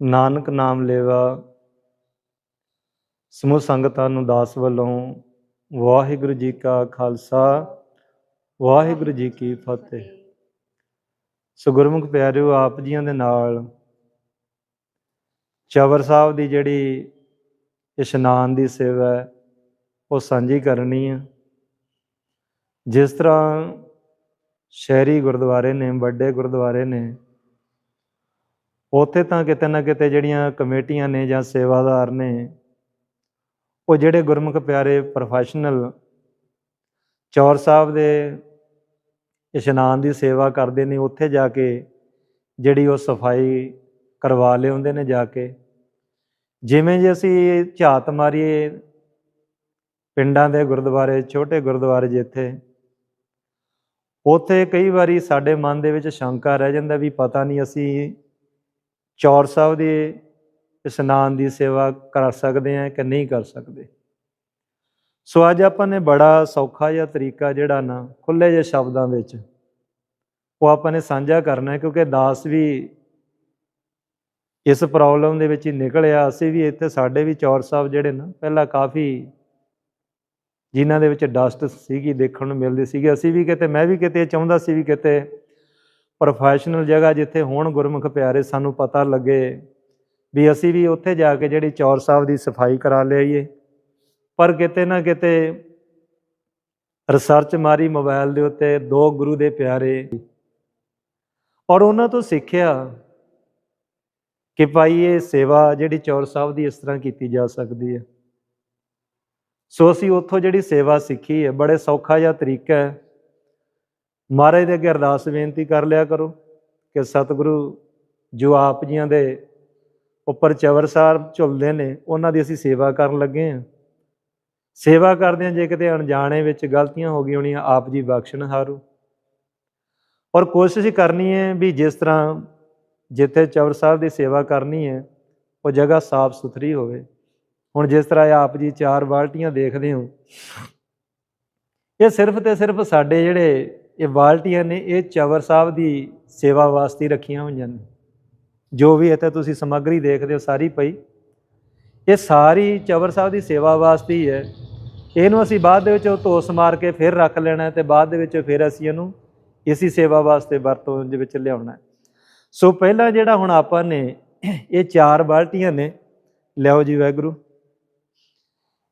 ਨਾਨਕ ਨਾਮ ਲੇਵਾ। ਸਮੂਹ ਸੰਗਤਾਂ ਨੂੰ ਦਾਸ ਵੱਲੋਂ ਵਾਹਿਗੁਰੂ ਜੀ ਕਾ ਖਾਲਸਾ, ਵਾਹਿਗੁਰੂ ਜੀ ਕੀ ਫਤਿਹ। ਸੋ ਗੁਰਮੁਖ ਪਿਆਰਿਓ, ਆਪ ਜੀਆਂ ਦੇ ਨਾਲ ਚਵਰ ਸਾਹਿਬ ਦੀ ਜਿਹੜੀ ਇਸ਼ਨਾਨ ਦੀ ਸੇਵਾ ਹੈ, ਉਹ ਸਾਂਝੀ ਕਰਨੀ ਹੈ ਜਿਸ ਤਰ੍ਹਾਂ ਸ਼ਹਿਰੀ ਗੁਰਦੁਆਰੇ ਨੇ, ਵੱਡੇ ਗੁਰਦੁਆਰੇ ਨੇ ਉੱਥੇ ਤਾਂ ਕਿਤੇ ਨਾ ਕਿਤੇ ਜਿਹੜੀਆਂ ਕਮੇਟੀਆਂ ਨੇ ਜਾਂ ਸੇਵਾਦਾਰ ਨੇ, ਉਹ ਜਿਹੜੇ ਗੁਰਮੁਖ ਪਿਆਰੇ ਪ੍ਰੋਫੈਸ਼ਨਲ ਚੌਰ ਸਾਹਿਬ ਦੇ ਇਸ਼ਨਾਨ ਦੀ ਸੇਵਾ ਕਰਦੇ ਨੇ, ਉੱਥੇ ਜਾ ਕੇ ਜਿਹੜੀ ਉਹ ਸਫ਼ਾਈ ਕਰਵਾ ਲਿਆਉਂਦੇ ਨੇ ਜਾ ਕੇ। ਜਿਵੇਂ ਜੇ ਅਸੀਂ ਝਾਤ ਮਾਰੀਏ ਪਿੰਡਾਂ ਦੇ ਗੁਰਦੁਆਰੇ, ਛੋਟੇ ਗੁਰਦੁਆਰੇ ਜਿੱਥੇ, ਉੱਥੇ ਕਈ ਵਾਰੀ ਸਾਡੇ ਮਨ ਦੇ ਵਿੱਚ ਸ਼ੰਕਾ ਰਹਿ ਜਾਂਦਾ ਵੀ ਪਤਾ ਨਹੀਂ ਅਸੀਂ ਚੌਰ ਸਾਹਿਬ ਦੇ ਇਸ਼ਨਾਨ ਦੀ ਸੇਵਾ ਕਰ ਸਕਦੇ ਹਾਂ ਕਿ ਨਹੀਂ ਕਰ ਸਕਦੇ? ਸੋ ਅੱਜ ਆਪਾਂ ਨੇ ਬੜਾ ਸੌਖਾ ਜਿਹਾ ਤਰੀਕਾ ਜਿਹੜਾ ਨਾ ਖੁੱਲੇ ਜਿਹੇ ਸ਼ਬਦਾਂ ਵਿੱਚ ਉਹ ਆਪਾਂ ਨੇ ਸਾਂਝਾ ਕਰਨਾ ਹੈ ਕਿਉਂਕਿ ਦਾਸ ਵੀ ਇਸ ਪ੍ਰੋਬਲਮ ਦੇ ਵਿੱਚ ਹੀ ਨਿਕਲਿਆ ਅਸੀਂ ਵੀ ਇੱਥੇ ਸਾਡੇ ਵੀ ਚੌਰ ਸਾਹਿਬ ਜਿਹੜੇ ਨਾ, ਪਹਿਲਾਂ ਕਾਫੀ ਜਿਨ੍ਹਾਂ ਦੇ ਵਿੱਚ ਡਸਟ ਸੀਗੀ, ਦੇਖਣ ਨੂੰ ਮਿਲਦੀ ਸੀਗੀ। ਅਸੀਂ ਵੀ ਕਿਤੇ, ਮੈਂ ਵੀ ਕਿਤੇ ਚਾਹੁੰਦਾ ਸੀ ਵੀ ਕਿਤੇ ਪ੍ਰੋਫੈਸ਼ਨਲ ਜਗ੍ਹਾ ਜਿੱਥੇ ਹੋਣ ਗੁਰਮੁਖ ਪਿਆਰੇ ਸਾਨੂੰ ਪਤਾ ਲੱਗੇ ਵੀ ਅਸੀਂ ਵੀ ਉੱਥੇ ਜਾ ਕੇ ਜਿਹੜੀ ਚੌਰ ਸਾਹਿਬ ਦੀ ਸਫ਼ਾਈ ਕਰਾ ਲਿਆਈਏ। ਪਰ ਕਿਤੇ ਨਾ ਕਿਤੇ ਰਿਸਰਚ ਮਾਰੀ ਮੋਬਾਈਲ ਦੇ ਉੱਤੇ ਦੋ ਗੁਰੂ ਦੇ ਪਿਆਰੇ। ਔਰ ਉਹਨਾਂ ਤੋਂ ਸਿੱਖਿਆ ਕਿ ਭਾਈ ਇਹ ਸੇਵਾ ਜਿਹੜੀ ਚੌਰ ਸਾਹਿਬ ਦੀ ਇਸ ਤਰ੍ਹਾਂ ਕੀਤੀ ਜਾ ਸਕਦੀ ਹੈ। ਸੋ ਅਸੀਂ ਉੱਥੋਂ ਜਿਹੜੀ ਸੇਵਾ ਸਿੱਖੀ ਹੈ, ਬੜੇ ਸੌਖਾ ਜਿਹਾ ਤਰੀਕਾ ਹੈ। ਮਹਾਰਾਜ ਦੇ ਅੱਗੇ ਅਰਦਾਸ ਬੇਨਤੀ ਕਰ ਲਿਆ ਕਰੋ ਕਿ ਸਤਿਗੁਰੂ ਜੋ ਆਪ ਜੀਆਂ ਦੇ ਉੱਪਰ ਚਵਰ ਸਾਹਿਬ ਝੁਲਦੇ ਨੇ, ਉਹਨਾਂ ਦੀ ਅਸੀਂ ਸੇਵਾ ਕਰਨ ਲੱਗੇ ਹਾਂ। ਸੇਵਾ ਕਰਦੇ ਹਾਂ, ਜੇ ਕਿਤੇ ਅਣਜਾਣੇ ਵਿੱਚ ਗਲਤੀਆਂ ਹੋ ਗਈਆਂ ਹੋਣੀਆਂ, ਆਪ ਜੀ ਬਖਸ਼ਣ ਹਾਰੂ। ਔਰ ਕੋਸ਼ਿਸ਼ ਕਰਨੀ ਹੈ ਵੀ ਜਿਸ ਤਰ੍ਹਾਂ ਜਿੱਥੇ ਚਵਰ ਸਾਹਿਬ ਦੀ ਸੇਵਾ ਕਰਨੀ ਹੈ, ਉਹ ਜਗ੍ਹਾ ਸਾਫ਼ ਸੁਥਰੀ ਹੋਵੇ। ਹੁਣ ਜਿਸ ਤਰ੍ਹਾਂ ਆਪ ਜੀ ਚਾਰ ਬਾਲਟੀਆਂ ਦੇਖਦੇ ਹੋ, ਇਹ ਸਿਰਫ ਤੇ ਸਿਰਫ ਸਾਡੇ ਜਿਹੜੇ ਇਹ ਬਾਲਟੀਆਂ ਨੇ ਇਹ ਚਵਰ ਸਾਹਿਬ ਦੀ ਸੇਵਾ ਵਾਸਤੇ ਰੱਖੀਆਂ ਹੋਈਆਂ ਨੇ। ਜੋ ਵੀ ਇੱਥੇ ਤੁਸੀਂ ਸਮੱਗਰੀ ਦੇਖਦੇ ਹੋ ਸਾਰੀ ਪਈ। ਇਹ ਸਾਰੀ ਚਵਰ ਸਾਹਿਬ ਦੀ ਸੇਵਾ ਵਾਸਤੇ ਹੀ ਹੈ। ਇਹਨੂੰ ਅਸੀਂ ਬਾਅਦ ਦੇ ਵਿੱਚ ਉਹ ਧੋਸ ਮਾਰ ਕੇ ਫਿਰ ਰੱਖ ਲੈਣਾ ਹੈ ਤੇ ਬਾਅਦ ਦੇ ਵਿੱਚ ਫਿਰ ਅਸੀਂ ਇਹਨੂੰ ਇਸੀ ਸੇਵਾ ਵਾਸਤੇ ਵਰਤੋਂ ਦੇ ਵਿੱਚ ਲਿਆਉਣਾ ਸੋ ਪਹਿਲਾਂ ਜਿਹੜਾ ਹੁਣ ਆਪਾਂ ਨੇ ਇਹ ਚਾਰ ਬਾਲਟੀਆਂ ਨੇ, ਲਿਆਓ ਜੀ ਵੈਗਰੂ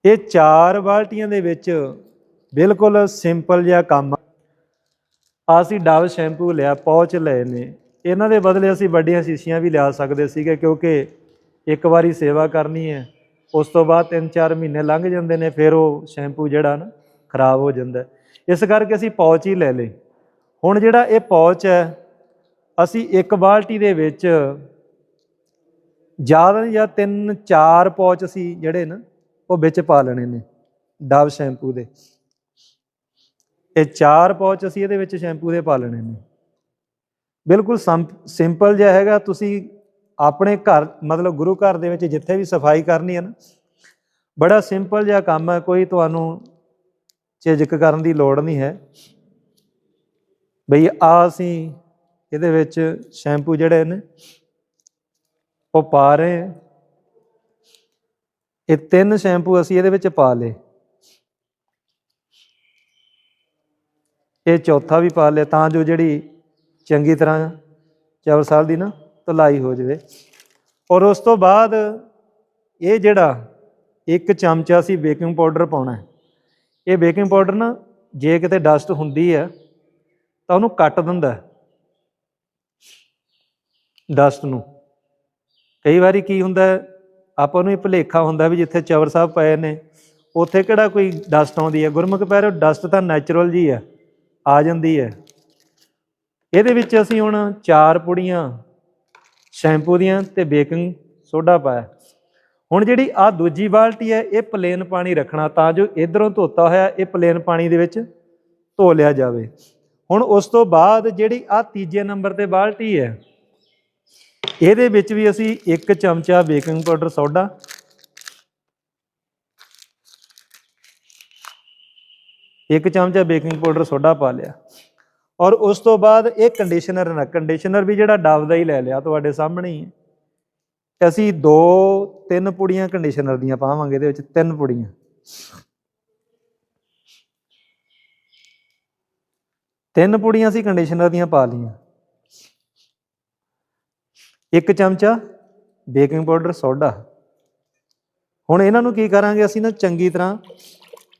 ਇਹ ਚਾਰ ਬਾਲਟੀਆਂ ਦੇ ਵਿੱਚ ਬਿਲਕੁਲ ਸਿੰਪਲ ਜਿਹਾ ਕੰਮ ਅਸੀਂ ਡਵ ਸ਼ੈਂਪੂ ਲਿਆ, ਪੌਚ ਲਏ ਨੇ। ਇਹਨਾਂ ਦੇ ਬਦਲੇ ਅਸੀਂ ਵੱਡੀਆਂ ਸ਼ੀਸ਼ੀਆਂ ਵੀ ਲਿਆ ਸਕਦੇ ਸੀਗੇ ਕਿਉਂਕਿ ਇੱਕ ਵਾਰੀ ਸੇਵਾ ਕਰਨੀ ਹੈ, ਉਸ ਤੋਂ ਬਾਅਦ 3-4 ਮਹੀਨੇ ਲੰਘ ਜਾਂਦੇ ਨੇ, ਫਿਰ ਉਹ ਸ਼ੈਂਪੂ ਜਿਹੜਾ ਨਾ ਖਰਾਬ ਹੋ ਜਾਂਦਾ ਇਸ ਕਰਕੇ ਅਸੀਂ ਪੌਚ ਹੀ ਲੈ ਲਏ। ਹੁਣ ਜਿਹੜਾ ਇਹ ਪੌਚ ਹੈ, ਅਸੀਂ ਇੱਕ ਬਾਲਟੀ ਦੇ ਵਿੱਚ ਜ਼ਿਆਦਾ ਜਾਂ 3-4 ਪੌਚ ਅਸੀਂ ਜਿਹੜੇ ਨਾ, ਉਹ ਵਿੱਚ ਪਾ ਲੈਣੇ ਨੇ, ਡਵ ਸ਼ੈਂਪੂ ਦੇ। ਇਹ ਚਾਰ ਪੌਚ ਅਸੀਂ ਇਹਦੇ ਵਿੱਚ ਸ਼ੈਂਪੂ ਦੇ ਪਾ ਲੈਣੇ ਨੇ। ਬਿਲਕੁਲ ਸਿੰਪਲ ਜਿਹਾ ਹੈਗਾ, ਤੁਸੀਂ ਆਪਣੇ ਘਰ, ਮਤਲਬ ਗੁਰੂ ਘਰ ਦੇ ਵਿੱਚ ਜਿੱਥੇ ਵੀ ਸਫ਼ਾਈ ਕਰਨੀ ਹੈ ਨਾ, ਬੜਾ ਸਿੰਪਲ ਜਿਹਾ ਕੰਮ ਹੈ, ਕੋਈ ਤੁਹਾਨੂੰ ਝਿਜਕ ਕਰਨ ਦੀ ਲੋੜ ਨਹੀਂ ਹੈ। ਬਈ ਆ ਅਸੀਂ ਇਹਦੇ ਵਿੱਚ ਸ਼ੈਂਪੂ ਜਿਹੜੇ ਨੇ, ਉਹ ਪਾ ਰਹੇ ਇਹ ਤਿੰਨ ਸ਼ੈਂਪੂ ਅਸੀਂ ਇਹਦੇ ਵਿੱਚ ਪਾ ਲਏ। ਇਹ ਚੌਥਾ ਵੀ ਪਾ ਲਿਆ ਤਾਂ ਜੋ ਜਿਹੜੀ ਚੰਗੀ ਤਰ੍ਹਾਂ ਚਵਰ ਸਾਹਿਬ ਦੀ ਨਾ ਧੁਲਾਈ ਹੋ ਜਾਵੇ। ਔਰ ਉਸ ਤੋਂ ਬਾਅਦ ਇਹ ਜਿਹੜਾ ਇੱਕ ਚਮਚਾ ਸੀ ਬੇਕਿੰਗ ਪਾਊਡਰ ਪਾਉਣਾ ਹੈ। ਇਹ ਬੇਕਿੰਗ ਪਾਊਡਰ ਨਾ ਜੇ ਕਿਤੇ ਡਸਟ ਹੁੰਦੀ ਹੈ ਤਾਂ ਉਹਨੂੰ ਕੱਟ ਦਿੰਦਾ ਡਸਟ ਨੂੰ। ਕਈ ਵਾਰੀ ਕੀ ਹੁੰਦਾ ਆਪਾਂ ਨੂੰ ਇਹ ਭੁਲੇਖਾ ਹੁੰਦਾ ਵੀ ਜਿੱਥੇ ਚਵਰ ਸਾਹਿਬ ਪਏ ਨੇ, ਉੱਥੇ ਕਿਹੜਾ ਕੋਈ ਡਸਟ ਆਉਂਦੀ ਹੈ? ਗੁਰਮੁਖ ਪੈਰੋ ਡਸਟ ਤਾਂ ਨੈਚੁਰਲ ਜੀ ਹੈ। ਆ ਜਾਂਦੀ ਹੈ। ਇਹਦੇ ਵਿੱਚ ਅਸੀਂ ਹੁਣ ਚਾਰ ਪੁੜੀਆਂ, ਸ਼ੈਂਪੂ ਦੀਆਂ ਤੇ ਬੇਕਿੰਗ ਸੋਡਾ ਪਾਇਆ। ਹੁਣ ਜਿਹੜੀ ਆ ਦੂਜੀ ਬਾਲਟੀ ਹੈ, ਇਹ ਪਲੇਨ ਪਾਣੀ ਰੱਖਣਾ ਤਾਂ ਜੋ ਇਧਰੋਂ ਧੋਤਾ ਹੋਇਆ, ਇਹ ਪਲੇਨ ਪਾਣੀ ਦੇ ਵਿੱਚ ਧੋ ਲਿਆ ਜਾਵੇ। ਹੁਣ ਉਸ ਤੋਂ ਬਾਅਦ ਜਿਹੜੀ ਆ ਤੀਜੇ ਨੰਬਰ ਤੇ ਬਾਲਟੀ ਹੈ, ਇਹਦੇ ਵਿੱਚ ਵੀ ਅਸੀਂ ਇੱਕ ਚਮਚਾ ਬੇਕਿੰਗ ਪਾਊਡਰ ਸੋਡਾ ਇੱਕ ਚਮਚਾ ਬੇਕਿੰਗ ਪਾਊਡਰ ਸੋਡਾ ਪਾ ਲਿਆ। ਔਰ ਉਸ ਤੋਂ ਬਾਅਦ ਇਹ ਕੰਡੀਸ਼ਨਰ ਨਾ ਕੰਡੀਸ਼ਨਰ ਵੀ ਜਿਹੜਾ ਡਵ ਦਾ ਹੀ ਲੈ ਲਿਆ ਤੁਹਾਡੇ ਸਾਹਮਣੇ ਹੀ ਹੈ। ਅਸੀਂ ਦੋ, ਤਿੰਨ ਪੁੜੀਆਂ ਕੰਡੀਸ਼ਨਰ ਦੀਆਂ ਪਾਵਾਂਗੇ, ਇਹਦੇ ਵਿੱਚ ਤਿੰਨ ਪੁੜੀਆਂ। ਤਿੰਨ ਪੁੜੀਆਂ ਅਸੀਂ ਕੰਡੀਸ਼ਨਰ ਦੀਆਂ ਪਾ ਲਈਆਂ। ਇੱਕ ਚਮਚਾ ਬੇਕਿੰਗ ਪਾਊਡਰ ਸੋਡਾ। ਹੁਣ ਇਹਨਾਂ ਨੂੰ ਕੀ ਕਰਾਂਗੇ ਅਸੀਂ ਨਾ ਚੰਗੀ ਤਰ੍ਹਾਂ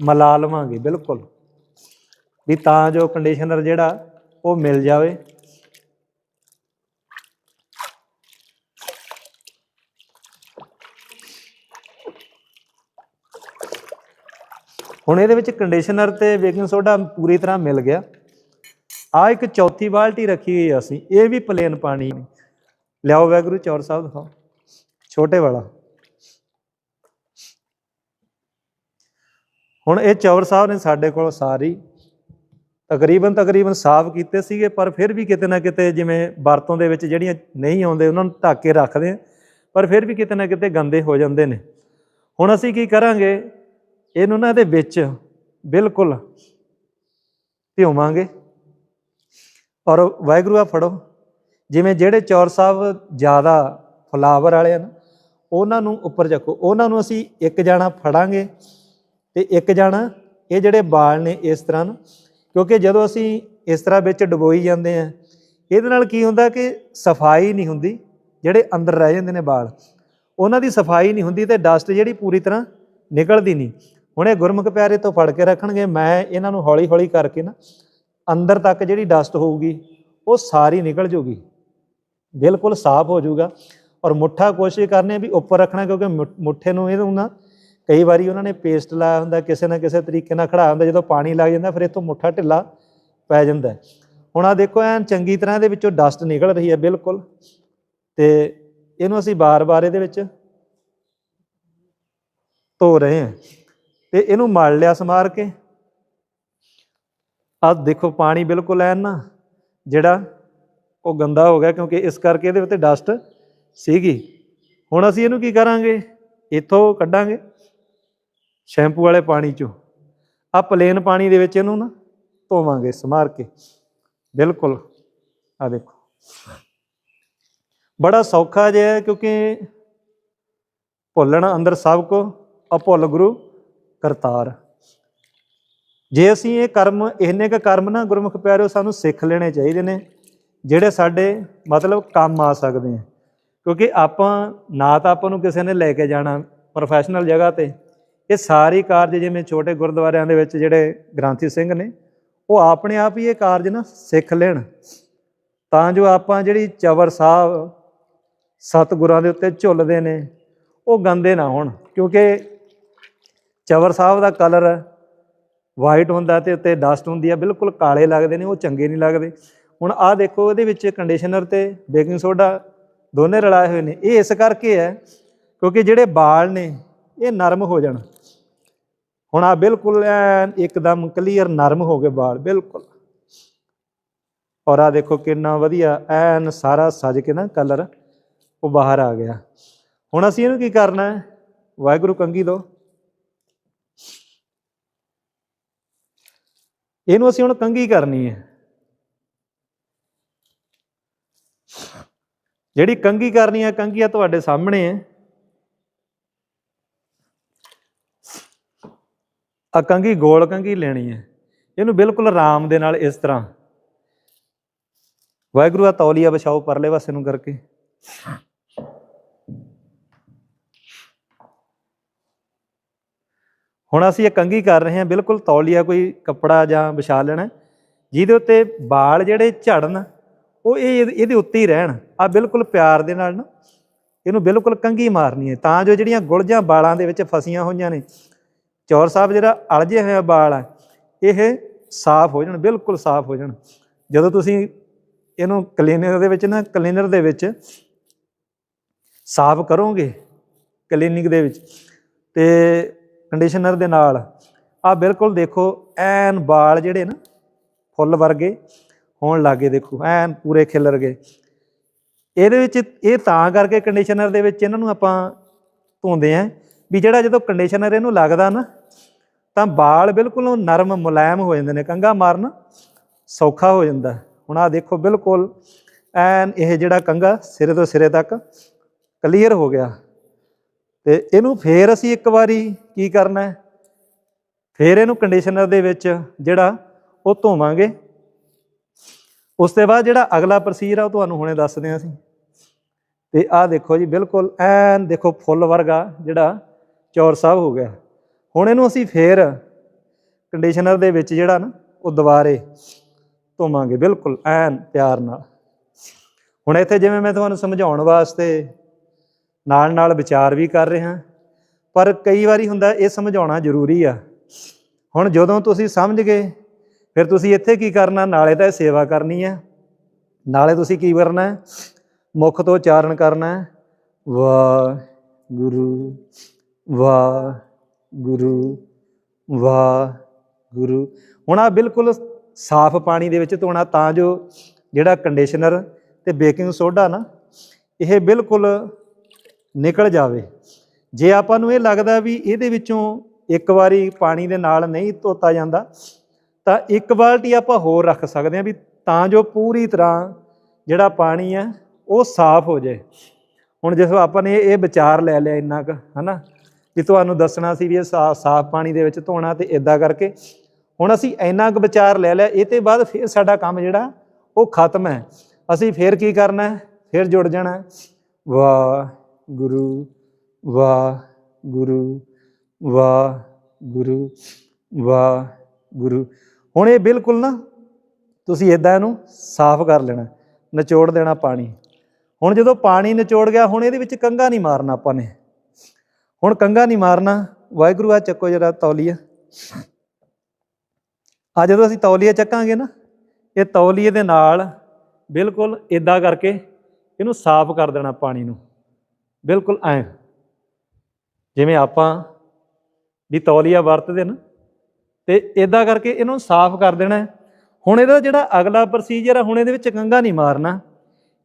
ਮਿਲਾ ਲਵਾਂਗੇ, ਬਿਲਕੁਲ। ਵੀ ਤਾਂ ਜੋ ਕੰਡੀਸ਼ਨਰ ਜਿਹੜਾ, ਉਹ ਮਿਲ ਜਾਵੇ। ਹੁਣ ਇਹਦੇ ਵਿੱਚ ਕੰਡੀਸ਼ਨਰ ਤੇ ਬੇਕਿੰਗ ਸੋਡਾ ਪੂਰੀ ਤਰ੍ਹਾਂ ਮਿਲ ਗਿਆ। ਆ ਇੱਕ ਚੌਥੀ ਬਾਲਟੀ ਰੱਖੀ ਹੋਈ ਅਸੀਂ, ਇਹ ਵੀ ਪਲੇਨ ਪਾਣੀ। ਲਿਆਓ ਵੈਗਰੂ ਚੌਰ ਸਾਹਿਬ ਦਿਖਾਓ। ਛੋਟੇ ਵਾਲਾ। ਹੁਣ ਇਹ ਚੌਰ ਸਾਹਿਬ ਨੇ ਸਾਡੇ ਕੋਲ ਸਾਰੀ ਤਕਰੀਬਨ ਤਕਰੀਬਨ ਸਾਫ਼ ਕੀਤੇ ਸੀਗੇ, ਪਰ ਫਿਰ ਵੀ ਕਿਤੇ ਨਾ ਕਿਤੇ ਜਿਵੇਂ ਵਰਤੋਂ ਦੇ ਵਿੱਚ ਜਿਹੜੀਆਂ ਨਹੀਂ ਆਉਂਦੇ, ਉਹਨਾਂ ਨੂੰ ਢੱਕ ਕੇ ਰੱਖਦੇ ਆ, ਪਰ ਫਿਰ ਵੀ ਕਿਤੇ ਨਾ ਕਿਤੇ ਗੰਦੇ ਹੋ ਜਾਂਦੇ ਨੇ। ਹੁਣ ਅਸੀਂ ਕੀ ਕਰਾਂਗੇ? ਇਹਨੂੰ ਨਾ ਦੇ ਵਿੱਚ ਬਿਲਕੁਲ ਧਿਉਵਾਂਗੇ ਔਰ ਵਾਹਿਗੁਰੂ ਆ ਫੜੋ, ਜਿਵੇਂ ਜਿਹੜੇ ਚੌਰ ਸਾਹਿਬ ਜ਼ਿਆਦਾ ਫਲਾਵਰ ਵਾਲੇ ਹਨ, ਉਹਨਾਂ ਨੂੰ ਉੱਪਰ ਚੱਕੋ, ਉਹਨਾਂ ਨੂੰ ਅਸੀਂ ਇੱਕ ਜਾਣਾ ਫੜਾਂਗੇ। ਤੇ ਇੱਕ ਜਾਣਾ, ਇਹ ਜਿਹੜੇ ਬਾਲ ਨੇ ਇਸ ਤਰ੍ਹਾਂ ਨੂੰ, ਕਿਉਂਕਿ ਜਦੋਂ ਅਸੀਂ ਇਸ ਤਰ੍ਹਾਂ ਵਿੱਚ ਡਬੋਈ ਜਾਂਦੇ ਆ ਇਹਦੇ ਨਾਲ ਕੀ ਹੁੰਦਾ ਕਿ ਸਫ਼ਾਈ ਨਹੀਂ ਹੁੰਦੀ, ਜਿਹੜੇ ਅੰਦਰ ਰਹਿ ਜਾਂਦੇ ਨੇ ਬਾਲ ਉਹਨਾਂ ਦੀ ਸਫ਼ਾਈ ਨਹੀਂ ਹੁੰਦੀ ਤੇ ਡਸਟ ਜਿਹੜੀ ਪੂਰੀ ਤਰ੍ਹਾਂ ਨਿਕਲਦੀ ਨਹੀਂ। ਹੁਣ ਇਹ ਗੁਰਮੁਖ ਪਿਆਰੇ ਤੋਂ ਫੜ ਕੇ ਰੱਖਣਗੇ, ਮੈਂ ਇਹਨਾਂ ਨੂੰ ਹੌਲੀ ਹੌਲੀ ਕਰਕੇ ਨਾ, ਅੰਦਰ ਤੱਕ ਜਿਹੜੀ ਡਸਟ ਹੋਊਗੀ, ਉਹ ਸਾਰੀ ਨਿਕਲ ਜੂਗੀ। ਬਿਲਕੁਲ ਸਾਫ਼ ਹੋ ਜਾਊਗਾ ਔਰ ਮੁੱਠਾ ਕੋਸ਼ਿਸ਼ ਕਰਨੀ ਵੀ ਉੱਪਰ ਰੱਖਣਾ, ਕਿਉਂਕਿ ਮੁ- ਮੁੱਠੇ ਨੂੰ ਇਹਨੂੰ ਨਾ ਕਈ ਵਾਰੀ ਉਹਨਾਂ ਨੇ ਪੇਸਟ ਲਾਇਆ ਹੁੰਦਾ, ਕਿਸੇ ਨਾ ਕਿਸੇ ਤਰੀਕੇ ਨਾਲ ਖੜਾ ਹੁੰਦਾ, ਜਦੋਂ ਪਾਣੀ ਲੱਗ ਜਾਂਦਾ, ਫਿਰ ਇਥੋਂ ਮੁੱਠਾ ਢਿੱਲਾ ਪੈ ਜਾਂਦਾ ਹੁਣ ਆ ਦੇਖੋ, ਐਨ ਚੰਗੀ ਤਰ੍ਹਾਂ ਇਹਦੇ ਵਿੱਚੋਂ ਡਸਟ ਨਿਕਲ ਰਹੀ ਹੈ ਬਿਲਕੁਲ। ਤੇ ਇਹਨੂੰ ਅਸੀਂ ਬਾਰ-ਬਾਰ ਇਹਦੇ ਵਿੱਚ ਧੋ ਰਹੇ ਹਾਂ। ਤੇ ਇਹਨੂੰ ਮਲ ਲਿਆ ਸਮਾਰ ਕੇ। ਆ ਦੇਖੋ, ਪਾਣੀ ਬਿਲਕੁਲ ਐਨ ਨਾ, ਜਿਹੜਾ ਉਹ ਗੰਦਾ ਹੋ ਗਿਆ, ਕਿਉਂਕਿ ਇਸ ਕਰਕੇ ਇਹਦੇ ਉੱਤੇ ਡਸਟ ਸੀਗੀ। ਹੁਣ ਅਸੀਂ ਇਹਨੂੰ ਕੀ ਕਰਾਂਗੇ? ਇੱਥੋਂ ਕੱਢਾਂਗੇ। ਸ਼ੈਂਪੂ ਵਾਲੇ ਪਾਣੀ ਚੋਂ। ਆ ਪਲੇਨ ਪਾਣੀ ਦੇ ਵਿੱਚ ਇਹਨੂੰ ਨਾ ਧੋਵਾਂਗੇ, ਸਮਾਰ ਕੇ। ਬਿਲਕੁਲ। ਆ ਦੇਖੋ। ਬੜਾ ਸੌਖਾ ਜਿਹਾ ਕਿਉਂਕਿ ਭੁੱਲਣਾ ਅੰਦਰ ਸਭ ਕੋ ਅਭੁੱਲ ਗੁਰੂ ਕਰਤਾਰ। ਜੇ ਅਸੀਂ ਇਹ ਕਰਮ ਇਹਨੇ ਕ ਕਰਮ ਨਾ ਗੁਰਮੁਖ ਪਿਆਰਿਓ, ਸਾਨੂੰ ਸਿੱਖ ਲੈਣੇ ਚਾਹੀਦੇ ਨੇ, ਜਿਹੜੇ ਸਾਡੇ ਮਤਲਬ ਕੰਮ ਆ ਸਕਦੇ ਆ। ਕਿਉਂਕਿ ਆਪਾਂ ਨਾ ਤਾਂ ਆਪਾਂ ਨੂੰ ਕਿਸੇ ਨੇ ਲੈ ਕੇ ਜਾਣਾ ਪ੍ਰੋਫੈਸ਼ਨਲ ਜਗ੍ਹਾ ਤੇ। ਇਹ ਸਾਰੀ ਕਾਰਜ ਜਿਵੇਂ ਛੋਟੇ ਗੁਰਦੁਆਰਿਆਂ ਦੇ ਵਿੱਚ ਜਿਹੜੇ ਗ੍ਰੰਥੀ ਸਿੰਘ ਨੇ, ਉਹ ਆਪਣੇ ਆਪ ਹੀ ਇਹ ਕਾਰਜ ਨਾ ਸਿੱਖ ਲੈਣ। ਤਾਂ ਜੋ ਆਪਾਂ ਜਿਹੜੀ ਚਵਰ ਸਾਹਿਬ ਸਤਿਗੁਰਾਂ ਦੇ ਉੱਤੇ ਝੁੱਲਦੇ ਨੇ, ਉਹ ਗੰਦੇ ਨਾ ਹੋਣ। ਕਿਉਂਕਿ ਚਵਰ ਸਾਹਿਬ ਦਾ ਕਲਰ ਵਾਈਟ ਹੁੰਦਾ ਤੇ ਉੱਤੇ ਡਸਟ ਹੁੰਦੀ ਆ, ਬਿਲਕੁਲ ਕਾਲੇ ਲੱਗਦੇ ਨੇ, ਉਹ ਚੰਗੇ ਨਹੀਂ ਲੱਗਦੇ। ਹੁਣ ਆਹ ਦੇਖੋ, ਇਹਦੇ ਵਿੱਚ ਕੰਡੀਸ਼ਨਰ ਤੇ ਬੇਕਿੰਗ ਸੋਡਾ ਦੋਨੇ ਰਲਾਏ ਹੋਏ ਨੇ। ਇਹ ਇਸ ਕਰਕੇ ਹੈ ਕਿਉਂਕਿ ਜਿਹੜੇ ਵਾਲ ਨੇ, ਇਹ ਨਰਮ ਹੋ ਜਾਣ। ਹੁਣ ਆ ਬਿਲਕੁਲ ਐਨ ਇੱਕਦਮ ਕਲੀਅਰ ਨਰਮ ਹੋ ਗਏ ਵਾਲ, ਬਿਲਕੁਲ। ਔਰ ਆ ਦੇਖੋ ਕਿੰਨਾ ਵਧੀਆ ਐਨ ਸਾਰਾ ਸਜ ਕੇ ਨਾ ਕਲਰ ਉਹ ਬਾਹਰ ਆ ਗਿਆ। ਹੁਣ ਅਸੀਂ ਇਹਨੂੰ ਕੀ ਕਰਨਾ ਹੈ? ਵਾਹਿਗੁਰੂ ਕੰਗੀ ਦੋ ਇਹਨੂੰ ਅਸੀਂ ਹੁਣ ਕੰਗੀ ਕਰਨੀ ਹੈ। ਜਿਹੜੀ ਕੰਗੀ ਕਰਨੀ ਹੈ ਕੰਗੀ ਆ ਤੁਹਾਡੇ ਸਾਹਮਣੇ ਹੈ। ਆ ਕੰਗੀ ਗੋਲ ਕੰਗੀ ਲੈਣੀ ਹੈ। ਇਹਨੂੰ ਬਿਲਕੁਲ ਆਰਾਮ ਦੇ ਨਾਲ ਇਸ ਤਰ੍ਹਾਂ। ਵਾਹਿਗੁਰੂ ਆ ਤੌਲੀਆ ਵਿਛਾਓ ਪਰਲੇ ਪਾਸੇ ਨੂੰ ਕਰਕੇ। ਹੁਣ ਅਸੀਂ ਇਹ ਕੰਗੀ ਕਰ ਰਹੇ ਹਾਂ। ਬਿਲਕੁਲ ਤੌਲੀਆ ਕੋਈ ਕੱਪੜਾ ਜਾਂ ਵਿਛਾ ਲੈਣਾ। ਜਿਹਦੇ ਉੱਤੇ ਵਾਲ ਜਿਹੜੇ ਝੜਨ, ਉਹ ਇਹ ਇਹਦੇ ਉੱਤੇ ਹੀ ਰਹਿਣ। ਆ ਬਿਲਕੁਲ ਪਿਆਰ ਦੇ ਨਾਲ ਨਾ ਇਹਨੂੰ ਬਿਲਕੁਲ ਕੰਗੀ ਮਾਰਨੀ ਹੈ। ਤਾਂ ਜੋ ਜਿਹੜੀਆਂ ਗੁਲਜਾਂ ਵਾਲਾਂ ਦੇ ਵਿੱਚ ਫਸੀਆਂ ਹੋਈਆਂ ਨੇ ਚੌਰ ਸਾਹਿਬ ਜਿਹੜਾ ਅਲਝੇ ਹੋਇਆ ਵਾਲ ਆ, ਇਹ ਸਾਫ਼ ਹੋ ਜਾਣ, ਬਿਲਕੁਲ ਸਾਫ਼ ਹੋ ਜਾਣ। ਜਦੋਂ ਤੁਸੀਂ ਇਹਨੂੰ ਕਲੀਨਰ ਦੇ ਵਿੱਚ ਨਾ, ਕਲੀਨਰ ਦੇ ਵਿੱਚ ਸਾਫ਼ ਕਰੋਗੇ ਕਲੀਨਿਕ ਦੇ ਵਿੱਚ, ਤੇ ਕੰਡੀਸ਼ਨਰ ਦੇ ਨਾਲ ਆ ਬਿਲਕੁਲ ਦੇਖੋ, ਐਨ ਵਾਲ ਜਿਹੜੇ ਨਾ, ਫੁੱਲ ਵਰਗੇ ਹੋਣ ਲੱਗੇ ਦੇਖੋ, ਐਨ ਪੂਰੇ ਖਿਲਰ ਗਏ। ਇਹਦੇ ਵਿੱਚ, ਇਹ ਤਾਂ ਕਰਕੇ ਕੰਡੀਸ਼ਨਰ ਦੇ ਵਿੱਚ ਇਹਨਾਂ ਨੂੰ ਆਪਾਂ ਧੋਂਦੇ ਆਂ ਵੀ ਜਿਹੜਾ ਜਦੋਂ ਕੰਡੀਸ਼ਨਰ ਇਹਨੂੰ ਲੱਗਦਾ ਨਾ, ਤਾਂ ਵਾਲ ਬਿਲਕੁਲ ਨਰਮ ਮੁਲਾਇਮ ਹੋ ਜਾਂਦੇ ਨੇ ਕੰਗਾ ਮਾਰਨ ਸੌਖਾ ਹੋ ਜਾਂਦਾ। ਹੁਣ ਆ ਦੇਖੋ ਬਿਲਕੁਲ ਐਨ ਇਹ ਜਿਹੜਾ ਕੰਗਾ ਸਿਰੇ ਤੋਂ ਸਿਰੇ ਤੱਕ ਕਲੀਅਰ ਹੋ ਗਿਆ। ਤੇ ਇਹਨੂੰ ਫੇਰ ਅਸੀਂ ਇੱਕ ਵਾਰੀ ਕੀ ਕਰਨਾ ਹੈ? ਫੇਰ ਇਹਨੂੰ ਕੰਡੀਸ਼ਨਰ ਦੇ ਵਿੱਚ ਜਿਹੜਾ ਉਹ ਧੋਵਾਂਗੇ। ਉਸ ਤੋਂ ਬਾਅਦ ਜਿਹੜਾ ਅਗਲਾ ਪ੍ਰੋਸੀਜਰ ਆ ਉਹ ਤੁਹਾਨੂੰ ਹੁਣੇ ਦੱਸਦੇ ਹਾਂ ਅਸੀਂ। ਤੇ ਆਹ ਦੇਖੋ ਜੀ ਬਿਲਕੁਲ ਐਨ ਦੇਖੋ ਫੁੱਲ ਵਰਗਾ ਜਿਹੜਾ ਚੌਰ ਸਾਹਿਬ ਹੋ ਗਿਆ। ਹੁਣ ਇਹਨੂੰ ਅਸੀਂ ਫੇਰ ਕੰਡੀਸ਼ਨਰ ਦੇ ਵਿੱਚ ਜਿਹੜਾ ਨਾ, ਉਹ ਦੁਬਾਰੇ ਧੋਵਾਂਗੇ, ਬਿਲਕੁਲ ਐਨ ਪਿਆਰ ਨਾਲ। ਹੁਣ ਇੱਥੇ ਜਿਵੇਂ ਮੈਂ ਤੁਹਾਨੂੰ ਸਮਝਾਉਣ ਵਾਸਤੇ ਨਾਲ ਨਾਲ ਵਿਚਾਰ ਵੀ ਕਰ ਰਿਹਾ, ਪਰ ਕਈ ਵਾਰੀ ਹੁੰਦਾ ਇਹ ਸਮਝਾਉਣਾ ਜ਼ਰੂਰੀ ਆ। ਹੁਣ ਜਦੋਂ ਤੁਸੀਂ ਸਮਝ ਗਏ, ਫਿਰ ਤੁਸੀਂ ਇੱਥੇ ਕੀ ਕਰਨਾ? ਨਾਲੇ ਤਾਂ ਇਹ ਸੇਵਾ ਕਰਨੀ ਹੈ ਨਾਲੇ ਤੁਸੀਂ ਕੀ ਕਰਨਾ? ਹੈ ਮੁਖ ਤੋਂ ਉਚਾਰਨ ਕਰਨਾ। ਹੈ ਵਾਹ ਗੁਰੂ ਵਾਹ ਗੁਰੂ ਵਾਹ ਗੁਰੂ ਹੁਣ ਆ ਬਿਲਕੁਲ ਸਾਫ਼ ਪਾਣੀ ਦੇ ਵਿੱਚ ਧੋਣਾ ਤਾਂ ਜੋ ਜਿਹੜਾ ਕੰਡੀਸ਼ਨਰ ਤੇ ਬੇਕਿੰਗ ਸੋਡਾ ਨਾ, ਇਹ ਬਿਲਕੁਲ ਨਿਕਲ ਜਾਵੇ। ਜੇ ਆਪਾਂ ਨੂੰ ਇਹ ਲੱਗਦਾ ਵੀ ਇਹਦੇ ਵਿੱਚੋਂ ਇੱਕ ਵਾਰੀ ਪਾਣੀ ਦੇ ਨਾਲ ਨਹੀਂ ਧੋਤਾ ਜਾਂਦਾ, ਤਾਂ ਇੱਕ ਬਾਲਟੀ ਆਪਾਂ ਹੋਰ ਰੱਖ ਸਕਦੇ ਹਾਂ ਵੀ ਤਾਂ ਜੋ ਪੂਰੀ ਤਰ੍ਹਾਂ ਜਿਹੜਾ ਪਾਣੀ ਹੈ ਉਹ ਸਾਫ਼ ਹੋ ਜਾਏ। ਹੁਣ ਜਿਸ ਆਪਾਂ ਨੇ ਇਹ ਵਿਚਾਰ ਲੈ ਲਿਆ ਇੰਨਾ ਕੁ, ਹਨਾ ਵੀ ਤੁਹਾਨੂੰ ਦੱਸਣਾ ਸੀ ਵੀ ਇਹ ਸਾਫ਼ ਪਾਣੀ ਦੇ ਵਿੱਚ ਧੋਣਾ ਤੇ ਇਦਾਂ ਕਰਕੇ। ਹੁਣ ਅਸੀਂ ਇੰਨਾ ਕੁ ਵਿਚਾਰ ਲੈ ਲਿਆ, ਇਹ ਤੇ ਬਾਅਦ ਫਿਰ ਸਾਡਾ ਕੰਮ ਜਿਹੜਾ, ਉਹ ਖਤਮ ਹੈ। ਅਸੀਂ ਫਿਰ ਕੀ ਕਰਨਾ ਹੈ? ਫਿਰ ਜੁੜ ਜਾਣਾ ਵਾ ਗੁਰੂ ਵਾ ਗੁਰੂ ਵਾ ਗੁਰੂ ਵਾ ਗੁਰੂ ਹੁਣ ਇਹ ਬਿਲਕੁਲ ਨਾ, ਤੁਸੀਂ ਇਦਾਂ ਇਹਨੂੰ ਸਾਫ਼ ਕਰ ਲੈਣਾ, ਨਿਚੋੜ ਦੇਣਾ ਪਾਣੀ। ਹੁਣ ਜਦੋਂ ਪਾਣੀ ਨਿਚੋੜ ਗਿਆ, ਹੁਣ ਇਹਦੇ ਵਿੱਚ ਕੰਗਾ ਨਹੀਂ ਮਾਰਨਾ ਆਪਾਂ ਨੇ। ਹੁਣ ਕੰਗਾ ਨਹੀਂ ਮਾਰਨਾ। ਵਾਹਿਗੁਰੂ ਆ ਚੱਕੋ ਜਰਾ ਤੌਲੀਆ ਆ ਜਦੋਂ ਅਸੀਂ ਤੌਲੀਆ ਚੱਕਾਂਗੇ ਨਾ, ਇਹ ਤੌਲੀਏ ਦੇ ਨਾਲ ਬਿਲਕੁਲ ਇਦਾਂ ਕਰਕੇ ਇਹਨੂੰ ਸਾਫ਼ ਕਰ ਦੇਣਾ ਪਾਣੀ ਨੂੰ। ਬਿਲਕੁਲ ਐਂ। ਜਿਵੇਂ ਆਪਾਂ ਵੀ ਤੌਲੀਆ ਵਰਤਦੇ ਨਾ, ਤੇ ਇਦਾਂ ਕਰਕੇ ਇਹਨੂੰ ਸਾਫ਼ ਕਰ ਦੇਣਾ ਹੁਣ ਇਹਦਾ ਜਿਹੜਾ ਅਗਲਾ ਪ੍ਰੋਸੀਜਰ ਆ, ਹੁਣ ਇਹਦੇ ਵਿੱਚ ਕੰਗਾ ਨਹੀਂ ਮਾਰਨਾ।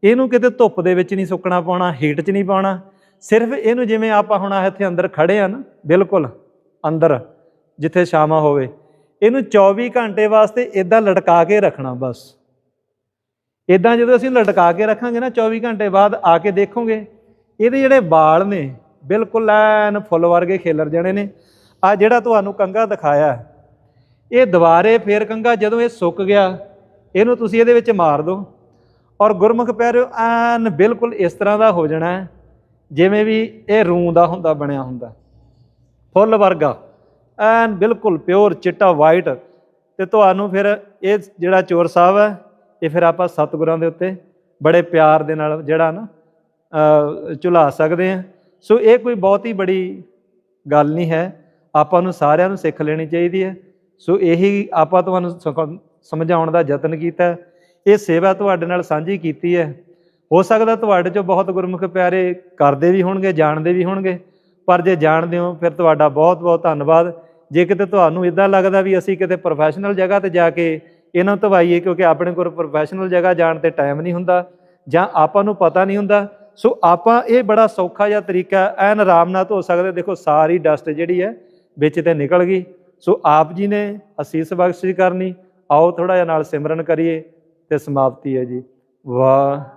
ਇਹਨੂੰ ਕਿਤੇ ਧੁੱਪ ਦੇ ਵਿੱਚ ਨਹੀਂ ਸੁੱਕਣਾ ਪਾਉਣਾ ਹੀਟ 'ਚ ਨਹੀਂ ਪਾਉਣਾ। ਸਿਰਫ ਇਹਨੂੰ ਜਿਵੇਂ ਆਪਾਂ ਹੁਣ ਇੱਥੇ ਅੰਦਰ ਖੜੇ ਆ ਨਾ, ਬਿਲਕੁਲ ਅੰਦਰ, ਜਿੱਥੇ ਛਾਵਾਂ ਹੋਵੇ, ਇਹਨੂੰ 24 ਘੰਟੇ ਵਾਸਤੇ ਇਦਾਂ ਲਟਕਾ ਕੇ ਰੱਖਣਾ ਬਸ। ਇਦਾਂ ਜਦੋਂ ਅਸੀਂ ਲਟਕਾ ਕੇ ਰੱਖਾਂਗੇ ਨਾ 24 ਘੰਟੇ ਬਾਅਦ ਆ ਕੇ ਦੇਖੋਗੇ, ਇਹਦੇ ਜਿਹੜੇ ਵਾਲ ਨੇ, ਬਿਲਕੁਲ ਐਨ ਫੁੱਲ ਵਰਗੇ ਖੇਲਰ ਜਾਣੇ ਨੇ ਆ ਜਿਹੜਾ ਤੁਹਾਨੂੰ ਕੰਗਾ ਦਿਖਾਇਆ, ਇਹ ਦੁਬਾਰੇ ਫੇਰ ਕੰਗਾ ਜਦੋਂ ਇਹ ਸੁੱਕ ਗਿਆ, ਇਹਨੂੰ ਤੁਸੀਂ ਇਹਦੇ ਵਿੱਚ ਮਾਰ ਦਿਓ, ਔਰ ਗੁਰਮੁਖ ਪਿਆਰਿਓ, ਐਨ ਬਿਲਕੁਲ ਇਸ ਤਰ੍ਹਾਂ ਦਾ ਹੋ ਜਾਣਾ ਹੈ। ਜਿਵੇਂ ਵੀ ਇਹ ਰੂੰ ਦਾ ਹੁੰਦਾ, ਬਣਿਆ ਹੁੰਦਾ। ਫੁੱਲ ਵਰਗਾ। ਐਨ ਬਿਲਕੁਲ ਪਿਓਰ, ਚਿੱਟਾ ਵਾਈਟ ਤੇ ਤੁਹਾਨੂੰ ਫਿਰ ਇਹ ਜਿਹੜਾ ਚੋਰ ਸਾਹਿਬ ਹੈ, ਇਹ ਫਿਰ ਆਪਾਂ ਸਤਿਗੁਰਾਂ ਦੇ ਉੱਤੇ ਬੜੇ ਪਿਆਰ ਦੇ ਨਾਲ ਜਿਹੜਾ ਨਾ ਝੁਲਾ ਸਕਦੇ ਆ ਸੋ ਇਹ ਕੋਈ ਬਹੁਤ ਹੀ ਬੜੀ ਗੱਲ ਨਹੀਂ ਹੈ। ਆਪਾਂ ਨੂੰ ਸਾਰਿਆਂ ਨੂੰ ਸਿੱਖ ਲੈਣੀ ਚਾਹੀਦੀ ਹੈ। ਸੋ ਇਹੀ ਆਪਾਂ ਤੁਹਾਨੂੰ ਸਿਖਾ- ਸਮਝਾਉਣ ਦਾ ਯਤਨ ਕੀਤਾ। ਇਹ ਸੇਵਾ ਤੁਹਾਡੇ ਨਾਲ ਸਾਂਝੀ ਕੀਤੀ ਹੈ। ਹੋ ਸਕਦਾ ਤੁਹਾਡੇ ਚੋਂ ਬਹੁਤ ਗੁਰਮੁਖ ਪਿਆਰੇ ਕਰਦੇ ਵੀ ਹੋਣਗੇ, ਜਾਣਦੇ ਵੀ ਹੋਣਗੇ, ਪਰ ਜੇ ਜਾਣਦੇ ਹੋ, ਫਿਰ ਤੁਹਾਡਾ ਬਹੁਤ ਬਹੁਤ ਧੰਨਵਾਦ। ਜੇ ਕਿਤੇ ਤੁਹਾਨੂੰ ਇਦਾਂ ਲੱਗਦਾ ਵੀ ਅਸੀਂ ਕਿਤੇ ਪ੍ਰੋਫੈਸ਼ਨਲ ਜਗ੍ਹਾ ਤੇ ਜਾ ਕੇ ਇਹਨਾਂ ਨੂੰ ਧਵਾਈਏ ਕਿਉਂਕਿ ਆਪਣੇ ਕੋਲ ਪ੍ਰੋਫੈਸ਼ਨਲ ਜਗ੍ਹਾ ਜਾਣ ਤੇ ਟਾਈਮ ਨਹੀਂ ਹੁੰਦਾ ਜਾਂ ਆਪਾਂ ਨੂੰ ਪਤਾ ਨਹੀਂ ਹੁੰਦਾ, ਸੋ ਆਪਾਂ ਇਹ ਬੜਾ ਸੌਖਾ ਜਿਹਾ ਤਰੀਕਾ ਐਨ ਆਰਾਮ ਨਾਲ ਧੋ ਸਕਦੇ। ਦੇਖੋ, ਸਾਰੀ ਡਸਟ ਜਿਹੜੀ ਹੈ ਵਿੱਚ ਤੇ ਨਿਕਲ ਗਈ। ਸੋ ਆਪ ਜੀ ਨੇ ਅਸੀਸ ਬਖਸ਼ਿਸ਼ ਕਰਨੀ। ਆਓ ਥੋੜਾ ਜਿਹਾ ਨਾਲ ਸਿਮਰਨ ਕਰੀਏ ਤੇ ਸਮਾਪਤੀ ਹੈ ਜੀ। ਵਾਹ।